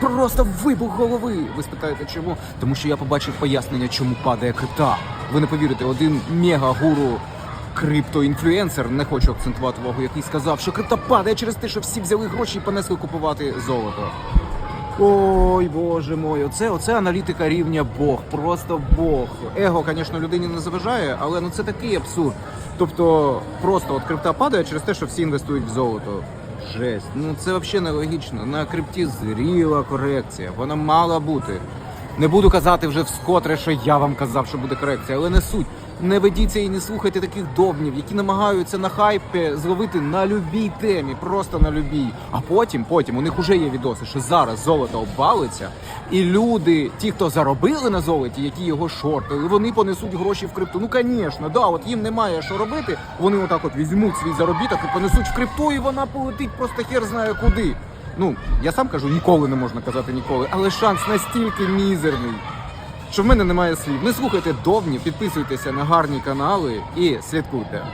Просто вибух голови. Ви спитаєте, чому? Тому що я побачив пояснення, чому падає крипта. Ви не повірите, один мега-гуру криптоінфлюенсер, не хочу акцентувати увагу, який сказав, що крипта падає через те, що всі взяли гроші і понесли купувати золото. Ой, боже мой, оце, оце аналітика рівня Бог, просто Бог. Его, звісно, людині не заважає, але ну це такий абсурд. Тобто, просто от крипта падає через те, що всі інвестують в золото. Жесть. Ну це взагалі нелогічно. На крипті зріла корекція. Вона мала бути. Не буду казати вже вскотре, що я вам казав, що буде корекція, але не суть. Не ведіться і не слухайте таких довбнів, які намагаються на хайпі зловити на любій темі, просто на любій. А потім, потім у них вже є відоси, що зараз золото обвалиться, і люди, ті, хто заробили на золоті, які його шортили, вони понесуть гроші в крипту. Ну, звісно, да, от їм немає що робити. Вони отак от візьмуть свій заробіток і понесуть в крипту, і вона полетить просто хер знає куди. Ну, я сам кажу, ніколи не можна казати ніколи, але шанс настільки мізерний, що в мене немає слів. Не слухайте довні, підписуйтеся на гарні канали і слідкуйте.